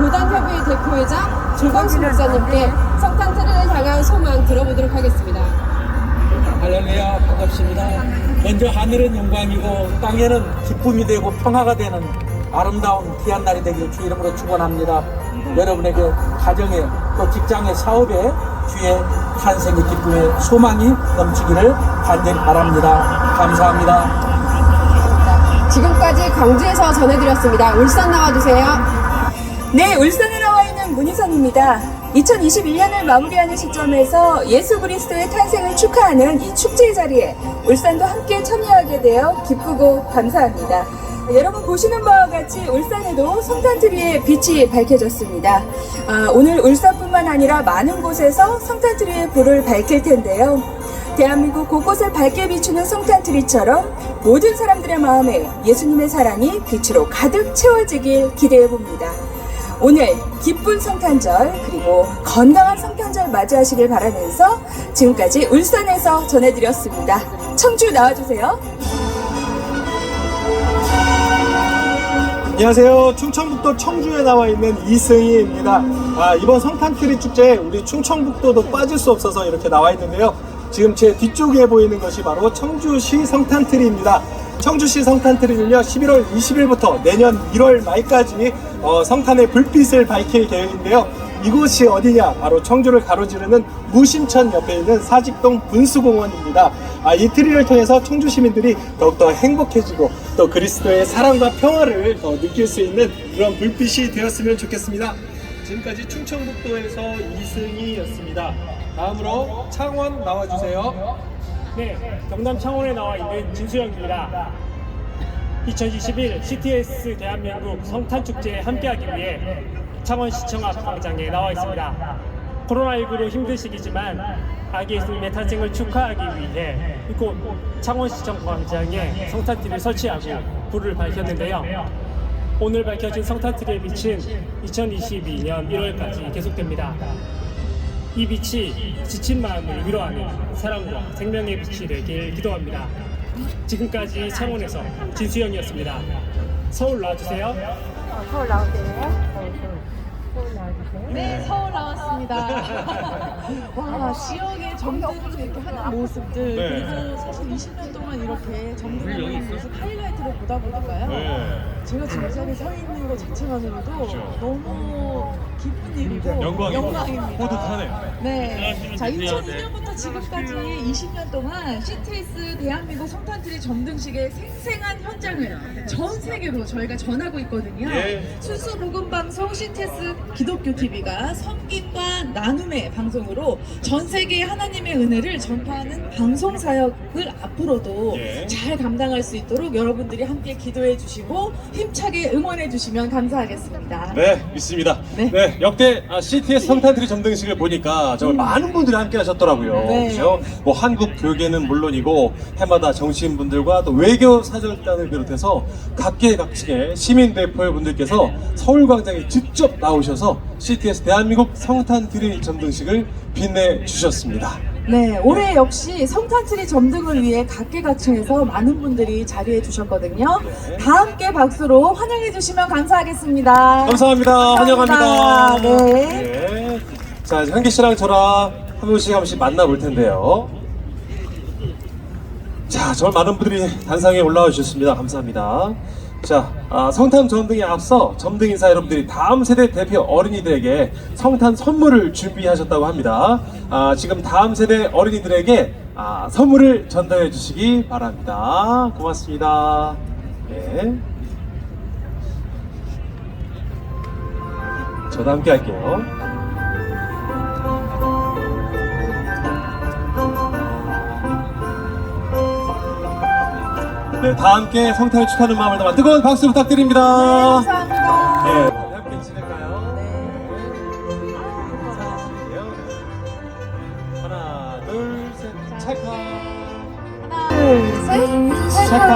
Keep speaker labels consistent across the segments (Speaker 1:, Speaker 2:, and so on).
Speaker 1: 교단협의 대표회장 조광수 목사님께 성탄절을 향한 소망 들어보도록 하겠습니다.
Speaker 2: 할렐루야 반갑습니다. 먼저 하늘은 영광이고 땅에는 기쁨이 되고 평화가 되는 아름다운 귀한 날이 되길 주 이름으로 축원합니다. 여러분에게 가정에 또 직장의 사업에 주의 탄생의 기쁨의 소망이 넘치기를 간절히 바랍니다. 감사합니다.
Speaker 1: 지금까지 광주에서 전해드렸습니다. 울산 나와주세요.
Speaker 3: 네, 울산에 나와 있는 문희선입니다. 2021년을 마무리하는 시점에서 예수 그리스도의 탄생을 축하하는 이 축제의 자리에 울산도 함께 참여하게 되어 기쁘고 감사합니다. 여러분 보시는 바와 같이 울산에도 성탄트리의 빛이 밝혀졌습니다. 아, 오늘 울산뿐만 아니라 많은 곳에서 성탄트리의 불을 밝힐 텐데요. 대한민국 곳곳을 밝게 비추는 성탄트리처럼 모든 사람들의 마음에 예수님의 사랑이 빛으로 가득 채워지길 기대해 봅니다. 오늘 기쁜 성탄절 그리고 건강한 성탄절 맞이하시길 바라면서 지금까지 울산에서 전해드렸습니다. 청주 나와주세요.
Speaker 4: 안녕하세요. 충청북도 청주에 나와 있는 이승희입니다. 아, 이번 성탄트리 축제에 우리 충청북도도 빠질 수 없어서 이렇게 나와 있는데요. 지금 제 뒤쪽에 보이는 것이 바로 청주시 성탄트리입니다. 청주시 성탄트리는요, 11월 20일부터 내년 1월 말까지 어, 성탄의 불빛을 밝힐 계획인데요. 이곳이 어디냐? 바로 청주를 가로지르는 무심천 옆에 있는 사직동 분수공원입니다. 아, 이 트리를 통해서 청주 시민들이 더욱더 행복해지고 또 그리스도의 사랑과 평화를 더 느낄 수 있는 그런 불빛이 되었으면 좋겠습니다. 지금까지 충청북도에서 이승희였습니다. 다음으로 창원 나와주세요.
Speaker 5: 네, 경남 창원에 나와 있는 진수영입니다. 2021 CTS 대한민국 성탄축제에 함께하기 위해 창원시청 앞 광장에 나와 있습니다. 코로나19로 힘든 시기지만 아기 예수님의 탄생을 축하하기 위해 이곳 창원시청 광장에 성탄트를 설치하고 불을 밝혔는데요. 오늘 밝혀진 성탄트리의 빛은 2022년 1월까지 계속됩니다. 이 빛이 지친 마음을 위로하는 사랑과 생명의 빛이 되길 기도합니다. 지금까지 창원에서 진수영이었습니다. 서울 나와주세요.
Speaker 6: 네, 서울 나왔습니다. 와, 지역의 점들을 이렇게 하는 모습들, 그리고 사실 20년 동안 이렇게 점들을 하는 모습 하이라이트를 보다 보니까요. 제가 지금 서 있는 것 자체만으로도 너무 기쁜 일이고 영광입니다. 뿌듯하네요. 네. 자, 2002년부터 지금까지 20년 동안 CTS 대한민국 성탄트리 점등식의 생생한 현장을 전 세계로 저희가 전하고 있거든요. 순수 복음 방송 CTS 기 독교 TV가 섬김과 나눔의 방송으로 전 세계 하나님의 은혜를 전파하는 방송 사역을 앞으로도 잘 감당할 수 있도록 여러분들이 함께 기도해 주시고 힘차게 응원해 주시면 감사하겠습니다.
Speaker 7: 네, 믿습니다.
Speaker 6: 네.
Speaker 7: 네, 역대 아, CTS 성탄트리 점등식을 보니까 정말 많은 분들이 함께 하셨더라고요.
Speaker 6: 네.
Speaker 7: 그죠? 뭐 한국 교계는 물론이고 해마다 정치인분들과 또 외교 사절단을 비롯해서 각계각층의 시민 대표의 분들께서 서울 광장에 직접 나오셔서 CTS 대한민국 성탄 트리 점등식을 빛내 주셨습니다.
Speaker 6: 네, 올해 역시 성탄트리 점등을 위해 각계각층에서 많은 분들이 자리해 주셨거든요. 다 함께 박수로 환영해 주시면 감사하겠습니다.
Speaker 7: 감사합니다. 환영합니다.
Speaker 6: 네.
Speaker 7: 네. 자, 이제 한기 씨랑 저랑 한 분씩 한 분씩 만나볼 텐데요. 자, 정말 많은 분들이 단상에 올라와 주셨습니다. 감사합니다. 자, 아, 성탄 점등에 앞서 점등 인사 여러분들이 다음 세대 대표 어린이들에게 성탄 선물을 준비하셨다고 합니다. 아, 지금 다음 세대 어린이들에게 아, 선물을 전달해 주시기 바랍니다. 고맙습니다. 네. 저도 함께 할게요. 네, 다 함께 성탄을 축하하는 마음을 담아 뜨거운 박수 부탁드립니다.
Speaker 6: 감사합니다.
Speaker 7: 네, 함께 지낼까요? 네. 인사하시는데요. 네. 하나, 둘, 셋, 찰칵. 찰칵.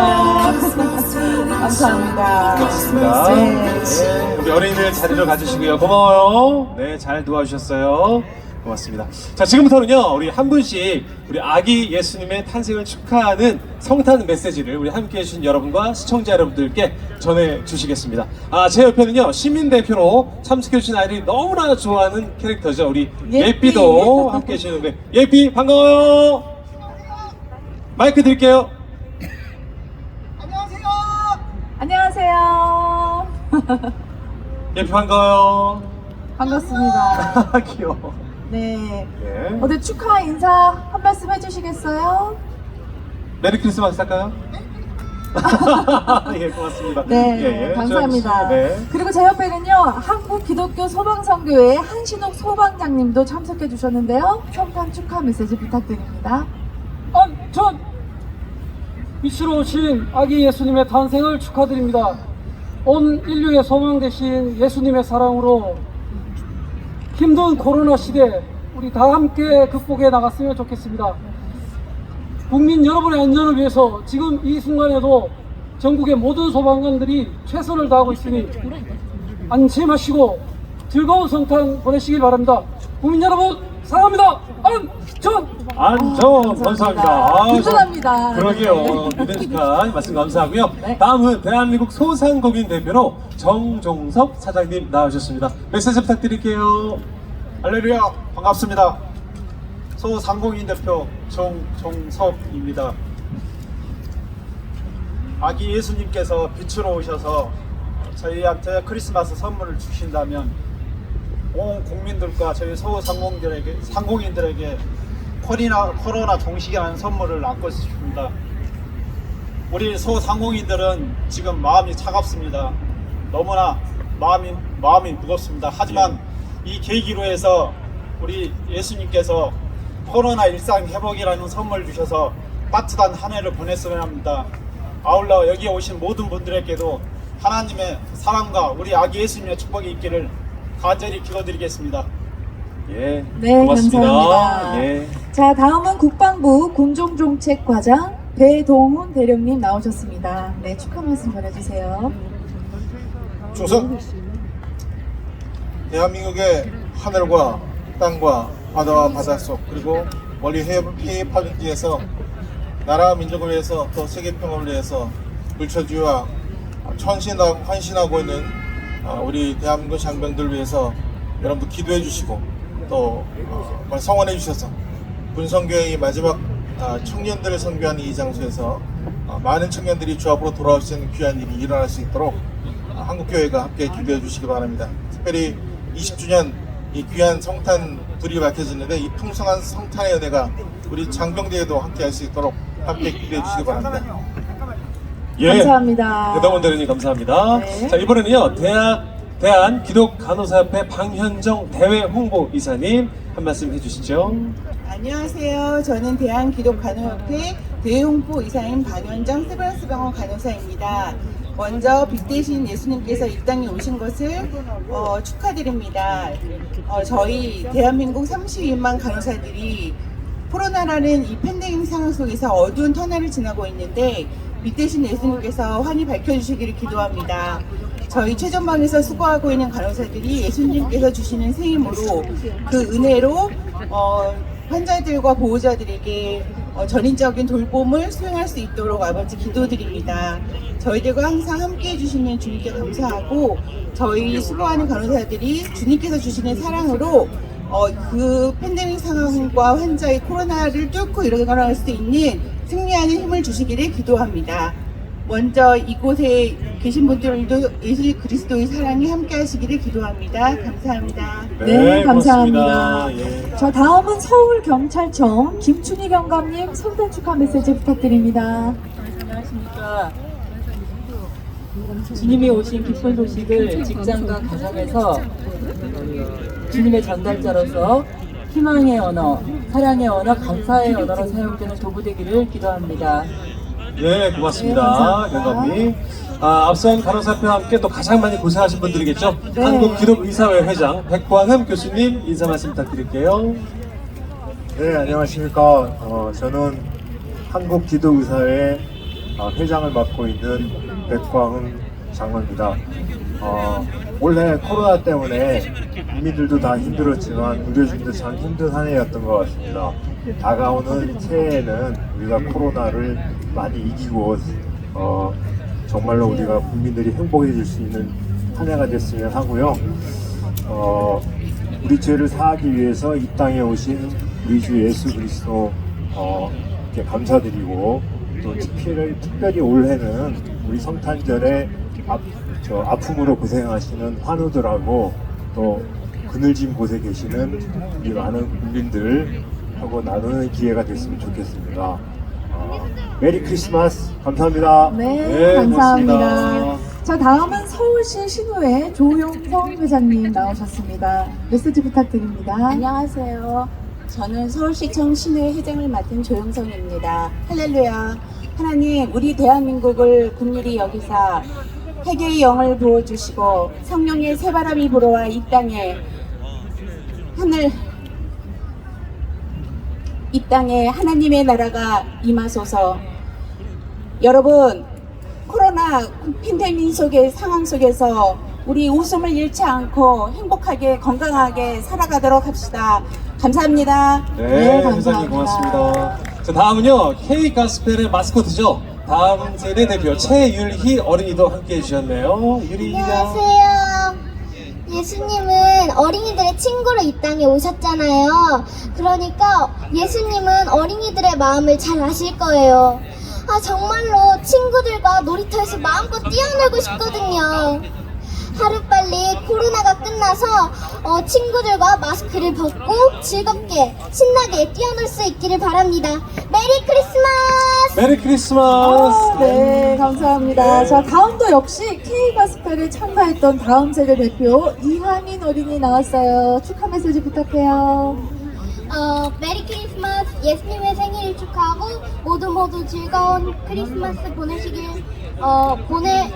Speaker 6: 감사합니다.
Speaker 7: 고맙습니다.
Speaker 6: 네.
Speaker 7: 네, 우리 어린이들 자리를 가주시고요. 고마워요. 네, 잘 도와주셨어요. 고맙습니다. 자, 지금부터는요, 우리 한 분씩 우리 아기 예수님의 탄생을 축하하는 성탄 메시지를 우리 함께 해주신 여러분과 시청자 여러분들께 전해주시겠습니다. 아, 제 옆에는요, 시민대표로 참석해주신 아이들이 너무나 좋아하는 캐릭터죠. 우리
Speaker 6: 예삐.
Speaker 7: 예삐도 함께 해주시는데, 예삐, 반가워요! 마이크 드릴게요.
Speaker 6: 안녕하세요.
Speaker 7: 예삐 반가워요.
Speaker 6: 반갑습니다.
Speaker 7: 귀여워.
Speaker 6: 네.
Speaker 7: 네.
Speaker 6: 어제 축하 인사 한 말씀 해주시겠어요?
Speaker 7: 메리 크리스마스 할까요? 예, 고맙습니다.
Speaker 6: 네,
Speaker 7: 예, 예.
Speaker 6: 감사합니다.
Speaker 7: 네.
Speaker 6: 그리고 제 옆에는요, 한국 기독교 소방선교회 한신옥 소방장님도 참석해 주셨는데요. 성탄 축하 메시지 부탁드립니다.
Speaker 8: 아, 전 이스로 오신 아기 예수님의 탄생을 축하드립니다. 온 인류의 소망 되신 예수님의 사랑으로 힘든 코로나 시대 우리 다 함께 극복해 나갔으면 좋겠습니다. 국민 여러분의 안전을 위해서 지금 이 순간에도 전국의 모든 소방관들이 최선을 다하고 있으니 안심하시고 즐거운 성탄 보내시길 바랍니다. 국민 여러분 사랑합니다. 안전!
Speaker 7: 안전 감사합니다. 아,
Speaker 6: 든든합니다.
Speaker 7: 그러게요. 믿음직한 말씀 감사하고요.
Speaker 6: 네.
Speaker 7: 다음은 대한민국 소상공인 대표로 정종석 사장님 나오셨습니다. 메시지 부탁드릴게요.
Speaker 9: 할렐루야 반갑습니다. 소상공인 대표 정종석입니다. 아기 예수님께서 빛으로 오셔서 저희한테 크리스마스 선물을 주신다면 온 국민들과 저희 소상공인들에게 상공인들에게 코로나, 코로나 종식이라는 선물을 안고 싶습니다. 우리 소상공인들은 지금 마음이 차갑습니다. 너무나 마음이 마음이 무겁습니다. 하지만 이 계기로 해서 우리 예수님께서 코로나 일상 회복이라는 선물 주셔서 따뜻한 한 해를 보냈으면 합니다. 아울러 여기 오신 모든 분들에게도 하나님의 사랑과 우리 아기 예수님의 축복이 있기를 간절히 기도드리겠습니다.
Speaker 7: 예.
Speaker 6: 네,
Speaker 7: 고맙습니다.
Speaker 6: 감사합니다.
Speaker 7: 예.
Speaker 6: 자, 다음은 국방부 공정정책과장 배동훈 대령님 나오셨습니다. 네, 축하 말씀 전해주세요.
Speaker 10: 조선 대한민국의 하늘과 땅과 바다와 바닷속 그리고 멀리 해외, 해외 파견지에서 나라와 민족을 위해서 또 세계 평화를 위해서 불처지와 헌신하고, 헌신하고 있는 아, 우리 대한민국 장병들 위해서 여러분들 기도해 주시고 또 어, 성원해 주셔서 군성교회의 마지막 아, 청년들을 선교하는 이 장소에서 아, 많은 청년들이 주 앞으로 돌아올 수 있는 귀한 일이 일어날 수 있도록 아, 한국교회가 함께 기도해 주시기 바랍니다. 특별히 20주년 이 귀한 성탄 불이 밝혀지는데 이 풍성한 성탄의 은혜가 우리 장병대에도 함께 할 수 있도록 함께 기도해 주시기 바랍니다.
Speaker 7: 예.
Speaker 6: 감사합니다.
Speaker 7: 대동원 대리님 감사합니다.
Speaker 6: 네.
Speaker 7: 자 이번에는요 대학 대한 기독 간호사협회 방현정 대외 홍보 이사님 한 말씀 해주시죠.
Speaker 11: 안녕하세요. 저는 대한기독간호협회 대홍보 이사인 반현정 세브란스병원 간호사입니다. 먼저 빛 대신 예수님께서 이 땅에 오신 것을 어, 축하드립니다. 어, 저희 대한민국 32만 간호사들이 코로나라는 이 팬데믹 상황 속에서 어두운 터널을 지나고 있는데 빛 대신 예수님께서 환히 밝혀주시기를 기도합니다. 저희 최전방에서 수고하고 있는 간호사들이 예수님께서 주시는 새 힘으로 그 은혜로 어, 환자들과 보호자들에게 어, 전인적인 돌봄을 수행할 수 있도록 아버지 기도드립니다. 저희들과 항상 함께 해주시는 주님께 감사하고 저희 수고하는 간호사들이 주님께서 주시는 사랑으로 어, 그 팬데믹 상황과 환자의 코로나를 뚫고 일어나갈 수 있는 승리하는 힘을 주시기를 기도합니다. 먼저 이곳에 계신 분들도 예수 그리스도의 사랑이 함께 하시기를 기도합니다. 감사합니다.
Speaker 6: 네, 감사합니다.
Speaker 7: 고맙습니다. 예.
Speaker 6: 자, 다음은 서울경찰청 김춘희 경감님 성탄 축하 메시지 부탁드립니다.
Speaker 12: 안녕하십니까. 주님이 오신 기쁜 소식을 직장과 가정에서 주님의 전달자로서 희망의 언어, 사랑의 언어, 감사의 언어로 사용되는 도구되기를 기도합니다.
Speaker 7: 예, 고맙습니다.
Speaker 6: 네,
Speaker 7: 경감님. 아, 앞선 간호사협회와 함께 또 가장 많이 고생하신 분들이겠죠.
Speaker 6: 네.
Speaker 7: 한국기독의사회 회장 백광흠 교수님 인사 말씀 부탁드릴게요.
Speaker 13: 네, 안녕하십니까. 어, 저는 한국기도의사회 어, 회장을 맡고 있는 백광훈 장로입니다. 어, 올해 코로나 때문에 국민들도 다 힘들었지만 의료진도 참 힘든 한 해였던 것 같습니다. 다가오는 새해에는 우리가 코로나를 많이 이기고 어, 정말로 우리가 국민들이 행복해질 수 있는 한 해가 됐으면 하고요. 어, 우리 죄를 사하기 위해서 이 땅에 오신 우리 주 예수 그리스도 어, 감사드리고 또 특별히, 특별히 올해는 우리 성탄절에 아, 저 아픔으로 고생하시는 환우들하고 또 그늘진 곳에 계시는 우리 많은 국민들하고 나누는 기회가 됐으면 좋겠습니다. 어, 메리 크리스마스 감사합니다.
Speaker 3: 네, 감사합니다.
Speaker 13: 고맙습니다.
Speaker 3: 자, 다음은 서울시 신우회 조용성 회장님 나오셨습니다. 메시지 부탁드립니다.
Speaker 14: 안녕하세요. 저는 서울시청 신회 회장을 맡은 조영성입니다. 할렐루야. 하나님, 우리 대한민국을 국률이 여기사 회개의 영을 부어주시고 성령의 새바람이 불어와 이 땅에 하늘 이 땅에 하나님의 나라가 임하소서. 여러분, 코로나 팬데믹 속의 상황 속에서 우리 웃음을 잃지 않고 행복하게 건강하게 살아가도록 합시다. 감사합니다.
Speaker 7: 네, 회장님 고맙습니다. 자, 다음은요, K 가스펠의 마스코트죠. 다음 세대 대표 최율희 어린이도 함께 해주셨네요. 유리 양.
Speaker 15: 안녕하세요. 예수님은 어린이들의 친구로 이 땅에 오셨잖아요. 그러니까 예수님은 어린이들의 마음을 잘 아실 거예요. 아, 정말로 친구들과 놀이터에서 마음껏 뛰어놀고 싶거든요. 하루빨리 코로나가 끝나서 어, 친구들과 마스크를 벗고 즐겁게 신나게 뛰어놀 수 있기를 바랍니다. 메리 크리스마스!
Speaker 7: 메리 크리스마스.
Speaker 3: 네, 감사합니다.
Speaker 7: 네.
Speaker 3: 자, 다음도 역시 K가스펠에 참가했던 다음 세대 대표 이하민 어린이 나왔어요. 축하 메시지 부탁해요.
Speaker 15: 어, 메리 크리스마스 예수님의 생일을 축하하고 모두 모두 즐거운 크리스마스 보내시길 어 보내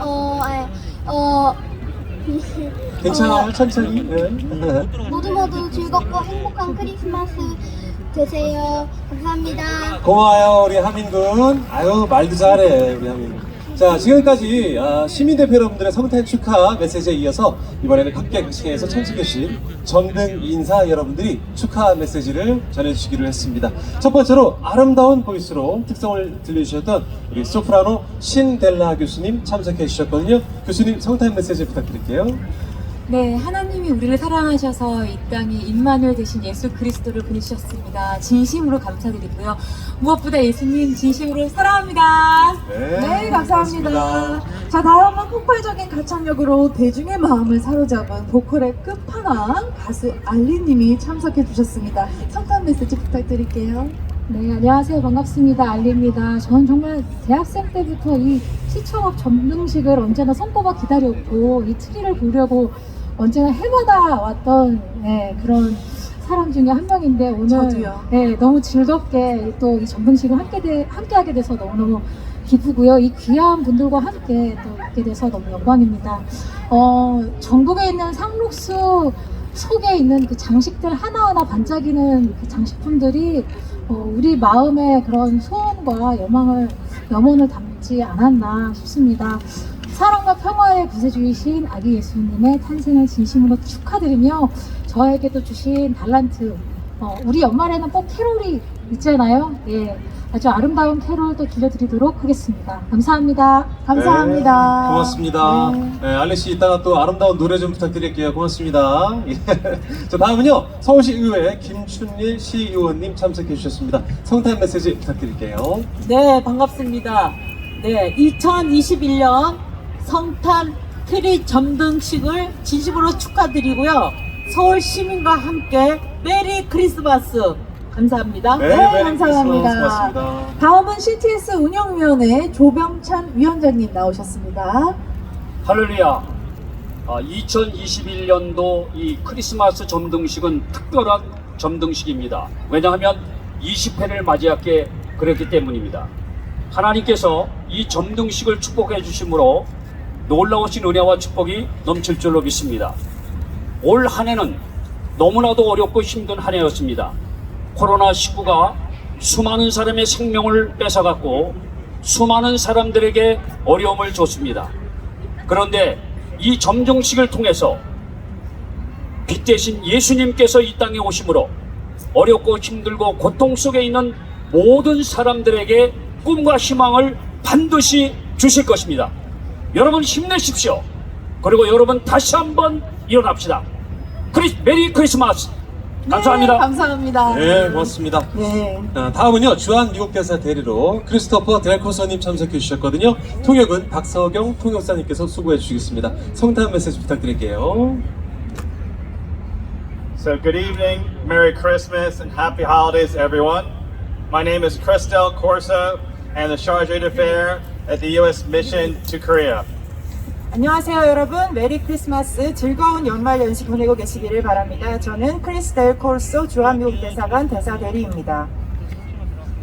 Speaker 15: 어, 아, 어
Speaker 7: 괜찮아요, 천천히. 네.
Speaker 15: 모두 모두 즐겁고 행복한 크리스마스 되세요. 감사합니다.
Speaker 7: 고마워요, 우리 하민 군. 아유, 말도 잘해, 우리 하민. 자, 지금까지 아, 시민대표 여러분들의 성탄 축하 메시지에 이어서 이번에는 각계 시에서 참석해주신 전등 인사 여러분들이 축하 메시지를 전해주시기로 했습니다. 첫 번째로 아름다운 보이스로 특성을 들려주셨던 우리 소프라노 신델라 교수님 참석해 주셨거든요. 교수님 성탄 메시지 부탁드릴게요.
Speaker 12: 네, 하나님이 우리를 사랑하셔서 이 땅에 임마누엘 되신 예수 그리스도를 보내주셨습니다. 진심으로 감사드리고요. 무엇보다 예수님 진심으로 사랑합니다.
Speaker 3: 네, 감사합니다. 자, 다음은 폭발적인 가창력으로 대중의 마음을 사로잡은 보컬의 끝판왕 가수 알리님이 참석해 주셨습니다. 성탄 메시지 부탁드릴게요.
Speaker 16: 네, 안녕하세요. 반갑습니다. 알리입니다. 저는 정말 대학생 때부터 이 시청업 점등식을 언제나 손꼽아 기다렸고, 이 트리를 보려고 언제나 해마다 왔던 네, 그런 사람 중에 한 명인데, 오늘
Speaker 3: 저도요.
Speaker 16: 네, 너무 즐겁게 또 이 점등식을 함께, 돼- 함께 하게 돼서 너무너무 기쁘고요. 이 귀한 분들과 함께 또 있게 돼서 너무 영광입니다. 어, 전국에 있는 상록수 속에 있는 그 장식들 하나하나 반짝이는 그 장식품들이 어, 우리 마음의 그런 소원과 여망을 염원을 담지 않았나 싶습니다. 사랑과 평화의 구세주이신 아기 예수님의 탄생을 진심으로 축하드리며 저에게도 주신 달란트 어, 우리 연말에는 꼭 캐롤이 있잖아요. 예, 아주 아름다운 캐롤도 들려드리도록 하겠습니다. 감사합니다.
Speaker 3: 감사합니다.
Speaker 7: 네, 고맙습니다. 네, 알렉 씨 이따가 또 아름다운 노래 좀 부탁드릴게요. 고맙습니다. 예. 자, 다음은요. 서울시 의회 김춘일 시의원님 참석해 주셨습니다. 성탄 메시지 부탁드릴게요.
Speaker 17: 네, 반갑습니다. 네, 2021년 성탄 트리 점등식을 진심으로 축하드리고요. 서울 시민과 함께 메리 크리스마스 감사합니다.
Speaker 3: 네, 감사합니다. 다음은 CTS 운영위원회 조병찬 위원장님 나오셨습니다.
Speaker 18: 할렐루야. 아, 2021년도 이 크리스마스 점등식은 특별한 점등식입니다. 왜냐하면 20회를 맞이하게 그랬기 때문입니다. 하나님께서 이 점등식을 축복해 주심으로 놀라우신 은혜와 축복이 넘칠 줄로 믿습니다. 올 한 해는 너무나도 어렵고 힘든 한 해였습니다. 코로나19가 수많은 사람의 생명을 뺏어갔고 수많은 사람들에게 어려움을 줬습니다. 그런데 이 점정식을 통해서 빛 대신 예수님께서 이 땅에 오심으로 어렵고 힘들고 고통 속에 있는 모든 사람들에게 꿈과 희망을 반드시 주실 것입니다. 여러분 힘내십시오. 그리고 여러분 다시 한번 일어납시다. 크리, 메리 크리스마스. 감사합니다.
Speaker 6: 네, 감사합니다.
Speaker 7: 네, 고맙습니다.
Speaker 6: 네.
Speaker 7: 자, 다음은요 주한 미국 대사 대리로 크리스토퍼 델코서님 참석해 주셨거든요. 통역은 박서경 통역사님께서 수고해 주시겠습니다. 성탄 메시지 부탁드릴게요.
Speaker 19: So, good evening, Merry Christmas, and Happy Holidays, everyone. My name is Christel Corso, and the Charge d'Affaires at the U.S. Mission to Korea.
Speaker 20: 안녕하세요 여러분 메리 크리스마스 즐거운 연말 연시 보내고 계시기를 바랍니다. 저는 크리스텔 콜소 주한미국 대사관 대사 대리입니다.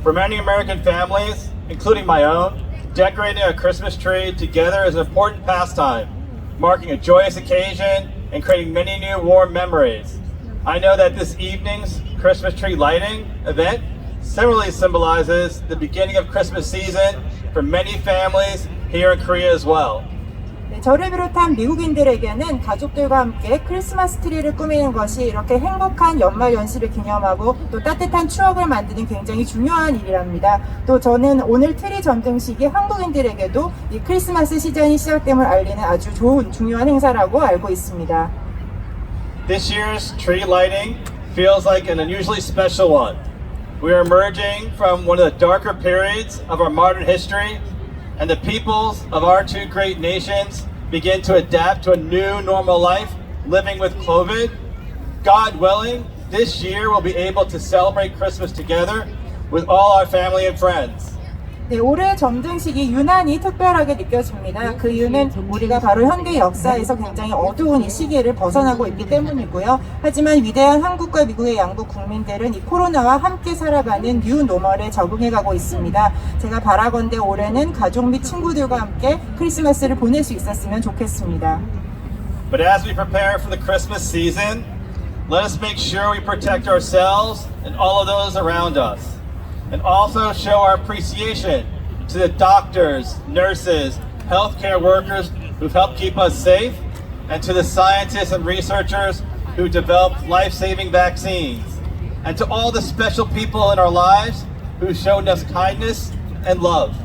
Speaker 19: For many American families, including my own, decorating a Christmas tree together is an important pastime, marking a joyous occasion and creating many new warm memories. I know that this evening's Christmas tree lighting event similarly symbolizes the beginning of Christmas season for many families here in Korea as well.
Speaker 20: 네, 저를 비롯한 미국인들에게는 가족들과 함께 크리스마스 트리를 꾸미는 것이 이렇게 행복한 연말 연시를 기념하고 또 따뜻한 추억을 만드는 굉장히 중요한 일이랍니다. 또 저는 오늘 트리 전등식이 한국인들에게도 이 크리스마스 시즌이 시작됨을 알리는 아주 좋은 중요한 행사라고 알고 있습니다.
Speaker 19: This year's tree lighting feels like an unusually special one. We are emerging from one of the darker periods of our modern history, and the peoples of our two great nations begin to adapt to a new normal life living with COVID. God willing, this year we'll be able to celebrate Christmas together with all our family and friends.
Speaker 20: 네, 올해 점등식이 유난히 특별하게 느껴집니다. 그 이유는 우리가 바로 현대 역사에서 굉장히 어두운 이 시기를 벗어나고 있기 때문이고요. 하지만 위대한 한국과 미국의 양국 국민들은 이 코로나와 함께 살아가는 뉴 노멀에 적응해가고 있습니다. 제가 바라건대 올해는 가족 및 친구들과 함께 크리스마스를 보낼 수 있었으면 좋겠습니다.
Speaker 19: But as we prepare for the Christmas season, let us make sure we protect ourselves and all of those around us. And also show our appreciation to the doctors, nurses, healthcare workers who've helped keep us safe, and to the scientists and researchers who developed life saving vaccines, and to all the special people in our lives who've shown us kindness and love.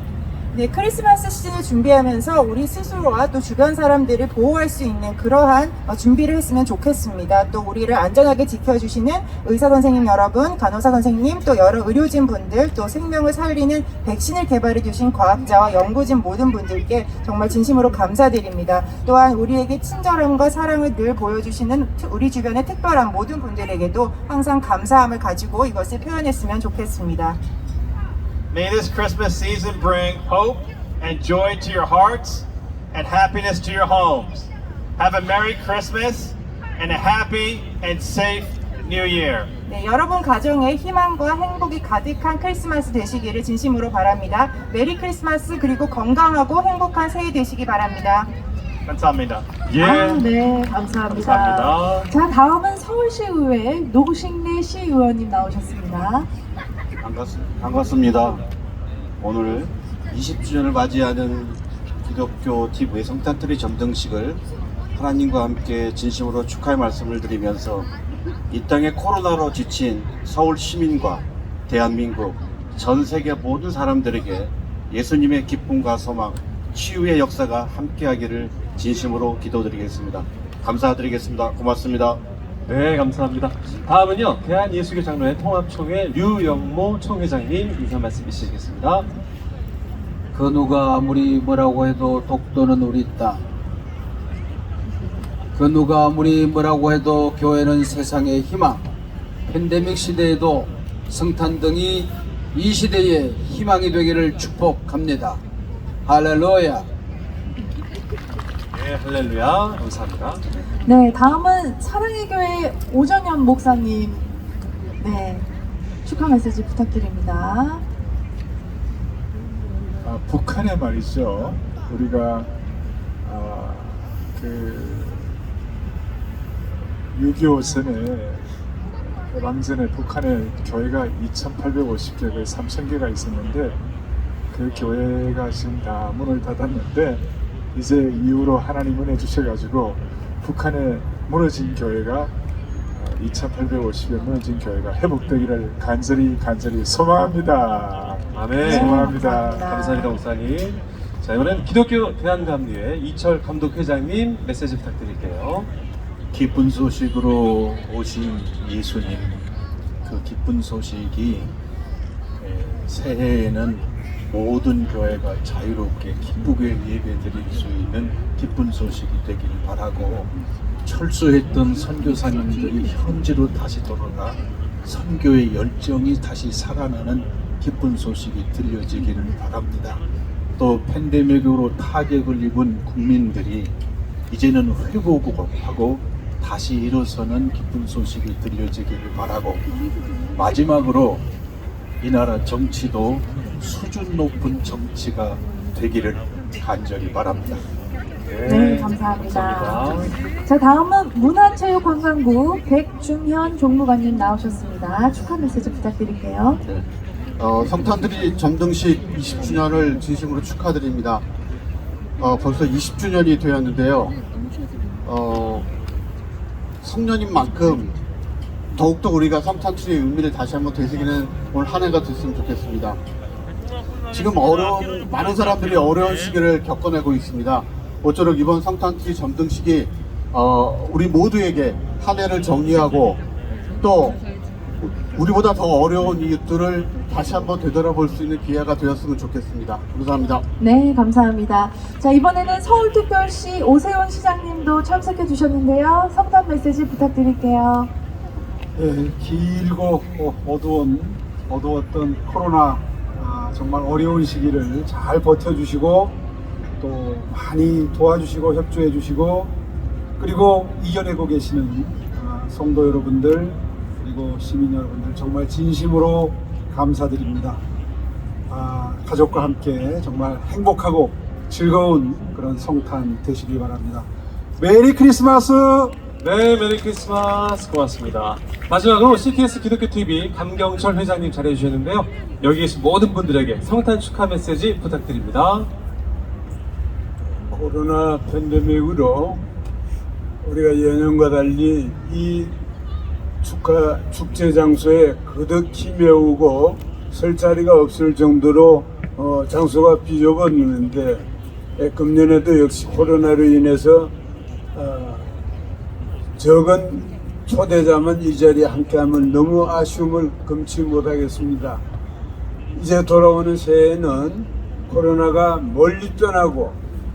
Speaker 20: 네, 크리스마스 시즌을 준비하면서 우리 스스로와 또 주변 사람들을 보호할 수 있는 그러한 어, 준비를 했으면 좋겠습니다. 또 우리를 안전하게 지켜주시는 의사 선생님 여러분, 간호사 선생님, 또 여러 의료진 분들, 또 생명을 살리는 백신을 개발해 주신 과학자와 연구진 모든 분들께 정말 진심으로 감사드립니다. 또한 우리에게 친절함과 사랑을 늘 보여주시는 트- 우리 주변의 특별한 모든 분들에게도 항상 감사함을 가지고 이것을 표현했으면 좋겠습니다.
Speaker 19: May this Christmas season bring hope and joy to your hearts and happiness to your homes. Have a Merry Christmas and a happy and safe New Year.
Speaker 20: 네, 여러분 가정에 희망과 행복이 가득한 크리스마스 되시기를 진심으로 바랍니다. 메리 크리스마스 그리고 건강하고 행복한 새해 되시기 바랍니다.
Speaker 19: 감사합니다.
Speaker 6: 아, 네, 감사합니다.
Speaker 19: 감사합니다.
Speaker 6: 자, 다음은 서울시의회 노신래 시의원님 나오셨습니다.
Speaker 21: 반갑, 반갑 습니다. 오늘 20주년을 맞이하는 기독교 TV의 성탄트리 점등식을 하나님과 함께 진심으로 축하의 말씀을 드리면서 이 땅에 코로나로 지친 서울 시민과 대한민국 전 세계 모든 사람들에게 예수님의 기쁨과 소망, 치유의 역사가 함께하기를 진심으로 기도드리겠습니다. 감사드리겠습니다. 고맙습니다.
Speaker 7: 네, 감사합니다. 다음은요, 대한예수교 장로회 통합총회 류영모 총회장님 인사 말씀 주시겠습니다.
Speaker 22: 그 누가 아무리 뭐라고 해도 독도는 우리 땅. 그 누가 아무리 뭐라고 해도 교회는 세상의 희망. 팬데믹 시대에도 성탄 등이 이 시대의 희망이 되기를 축복합니다. 할렐루야.
Speaker 7: 네, 할렐루야. 감사합니다.
Speaker 6: 네, 다음은 사랑의 교회 오정현 목사님. 네, 축하 메시지 부탁드립니다.
Speaker 8: 아, 북한에 말이죠. 우리가 아, 그6.25 전에 해방전에 북한에 교회가 2,850개, 거의 3,000개가 있었는데 그 교회가 지금 다 문을 닫았는데 이제 이후로 하나님은 해주셔가지고 북한에 무너진 교회가 2,850여 무너진 교회가 회복되기를 간절히 간절히 소망합니다.
Speaker 7: 아멘.
Speaker 8: 소망합니다.
Speaker 7: 감사합니다, 목사님. 자, 이번엔 기독교 대한감리회 이철 감독 회장님 메시지 부탁드릴게요.
Speaker 23: 기쁜 소식으로 오신 예수님 그 기쁜 소식이 에, 새해에는 모든 교회가 자유롭게 기쁘게 예배드릴 수 있는 기쁜 소식이 되기를 바라고 철수했던 선교사님들이 현지로 다시 돌아가 선교의 열정이 다시 살아나는 기쁜 소식이 들려지기를 바랍니다. 또 팬데믹으로 타격을 입은 국민들이 이제는 회복하고 다시 일어서는 기쁜 소식이 들려지기를 바라고 마지막으로 이 나라 정치도 수준 높은 정치가 되기를 간절히 바랍니다.
Speaker 16: 네, 감사합니다. 자, 다음은 문화체육관광부 백중현 종무관님 나오셨습니다. 축하 메시지 부탁드릴게요.
Speaker 24: 어, 성탄들이 점등식 20주년을 진심으로 축하드립니다. 어, 벌써 20주년이 되었는데요. 어, 성년인 만큼 더욱더 우리가 성탄트리의 의미를 다시 한번 되새기는 오늘 한 해가 됐으면 좋겠습니다. 지금 어려운, 많은 사람들이 어려운 시기를 겪어내고 있습니다. 모쪼록 이번 성탄트리 점등식이 어, 우리 모두에게 한 해를 정리하고 또 우리보다 더 어려운 이웃들을 다시 한번 되돌아볼 수 있는 기회가 되었으면 좋겠습니다. 감사합니다.
Speaker 16: 네, 감사합니다. 자, 이번에는 서울특별시 오세훈 시장님도 참석해 주셨는데요. 성탄 메시지 부탁드릴게요.
Speaker 8: 예, 길고 어, 어두운 어두웠던 코로나 아, 정말 어려운 시기를 잘 버텨주시고 또 많이 도와주시고 협조해주시고 그리고 이겨내고 계시는 아, 성도 여러분들 그리고 시민 여러분들 정말 진심으로 감사드립니다. 아, 가족과 함께 정말 행복하고 즐거운 그런 성탄 되시길 바랍니다. 메리 크리스마스!
Speaker 7: 네, 메리 크리스마스. 고맙습니다. 마지막으로 CTS 기독교 TV 감경철 회장님 잘해 주셨는데요. 여기 계신 모든 분들에게 성탄 축하 메시지 부탁드립니다.
Speaker 8: 코로나 팬데믹으로 우리가 예년과 달리 이 축하 축제 장소에 그득히 메우고 설 자리가 없을 정도로 어, 장소가 비좁았는데 예, 금년에도 역시 코로나로 인해서 어, 적은 초대자만 이 자리에 함께하면 너무 아쉬움을 금치 못하겠습니다. 이제 돌아오는 새해에는 코로나가 멀리 떠나고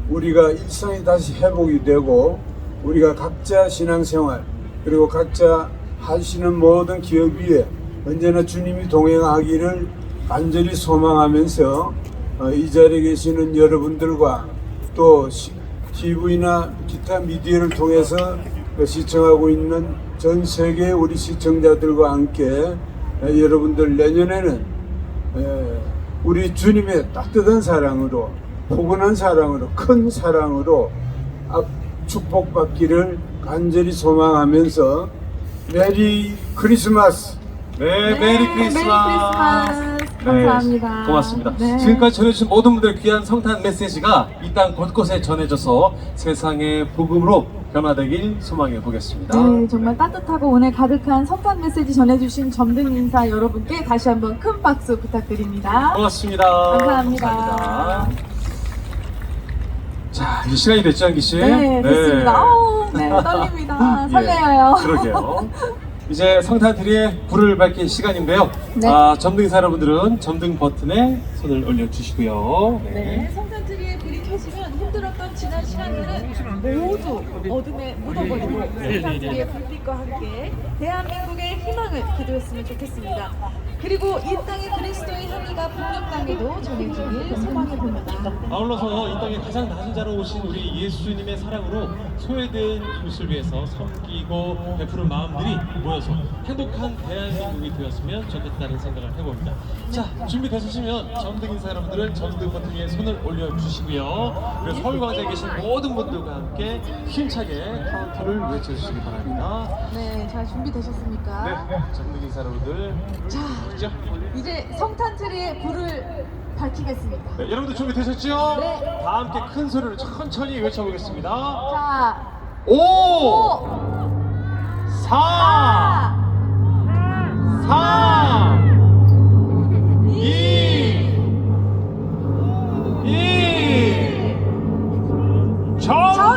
Speaker 8: 우리가 일상이 다시 회복이 되고 우리가 각자 신앙생활 그리고 각자 하시는 모든 기업 위에 언제나 주님이 동행하기를 간절히 소망하면서 어, 이 자리에 계시는 여러분들과 또 시- TV나 기타 미디어를 통해서 그 시청하고 있는 전 세계 우리 시청자들과 함께 에, 여러분들 내년에는 에, 우리 주님의 따뜻한 사랑으로 포근한 사랑으로 큰 사랑으로 앞- 축복받기를 간절히 소망하면서 메리 크리스마스
Speaker 7: 네, 메리 크리스마스.
Speaker 16: 감사합니다.
Speaker 7: 네, 고맙습니다.
Speaker 16: 네.
Speaker 7: 지금까지 전해주신 모든 분들 귀한 성탄 메시지가 이 땅 곳곳에 전해져서 세상의 복음으로 변화되길 소망해 보겠습니다.
Speaker 16: 네, 정말 따뜻하고 오늘 가득한 성탄 메시지 전해주신 점등 인사 여러분께 다시 한번 큰 박수 부탁드립니다.
Speaker 7: 고맙습니다.
Speaker 16: 감사합니다.
Speaker 7: 감사합니다. 자, 이제 시간이 됐죠, 한기 씨?
Speaker 16: 네, 됐습니다. 아우, 네, 떨립니다.
Speaker 7: 예,
Speaker 16: 설레어요.
Speaker 7: 그러게요. 이제 성탄트리에 불을 밝힐 시간인데요.
Speaker 16: 네.
Speaker 7: 아, 점등사 여러분들은 점등 버튼에 손을 올려주시고요.
Speaker 6: 네, 성탄트리에 불이 켜지면 힘들었던 지난 시간들은 모두 어둠에 묻어버리고 성탄트리의 불빛과 함께 대한민국의 희망을 기도했으면 좋겠습니다. 그리고 이 땅의 그리스도의 향기가 북녘 땅에도 전해지길 소망해 봅니다.
Speaker 7: 아울러서 이 땅에 가장 낮은 자로 오신 우리 예수님의 사랑으로 소외된 이웃을 위해서 섬기고 베푸는 마음들이 모여서 행복한 대한민국이 되었으면 좋겠다는 생각을 해봅니다. 자, 준비되셨으면 점등 인사 여러분들은 점등 버튼 위에 손을 올려주시고요. 그리고 서울광장에 계신 모든 분들과 함께 힘차게 카운트를 외쳐주시기 바랍니다.
Speaker 6: 네, 잘 준비되셨습니까?
Speaker 7: 네, 점등 인사 여러분들.
Speaker 6: 자, 주시죠. 이제 성탄 트리에 불을 밝히겠습니다.
Speaker 15: 네, 여러분들 준비되셨죠?
Speaker 6: 네.
Speaker 15: 다 함께 큰 소리로 천천히 외쳐보겠습니다.
Speaker 6: 자,
Speaker 15: 5, 4, 3, 2, 1, 정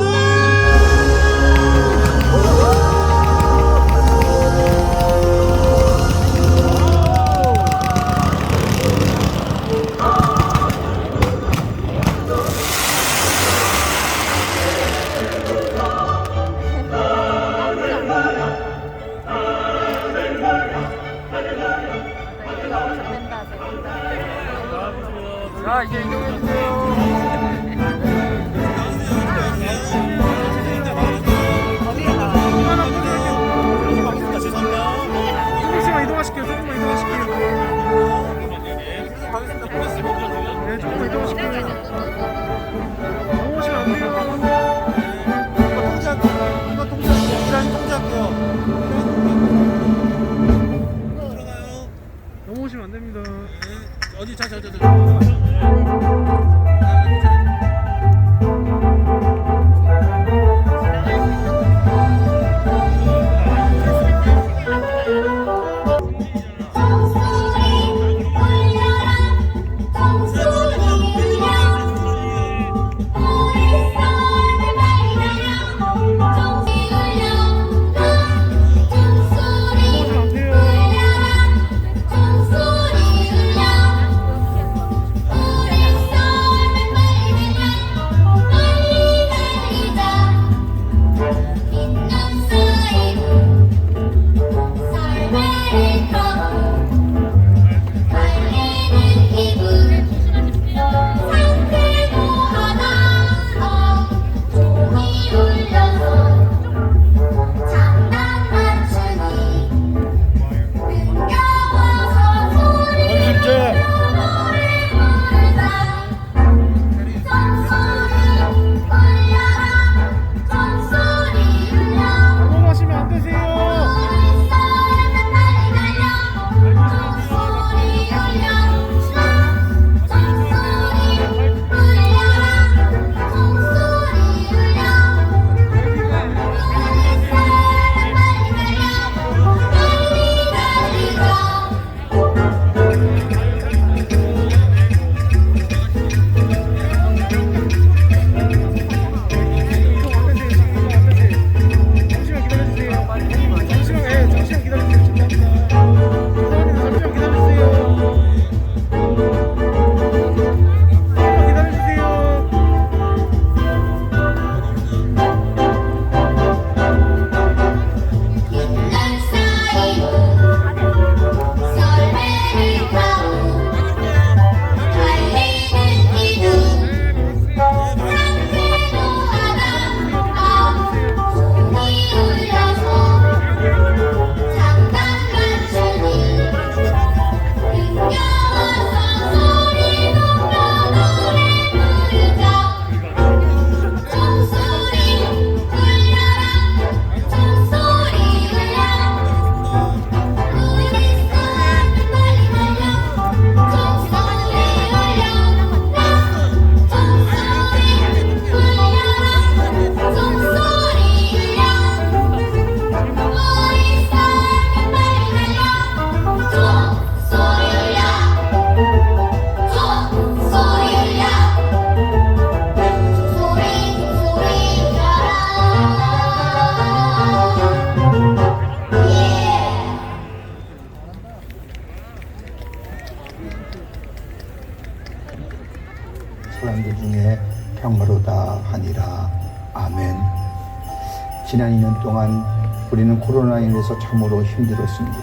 Speaker 25: 참으로 힘들었습니다.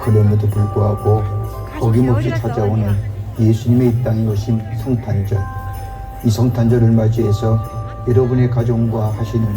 Speaker 25: 그럼에도 불구하고 어김없이 찾아오는 예수님의 이 땅에 오신 성탄절. 이 성탄절을 맞이해서 여러분의 가정과 하시는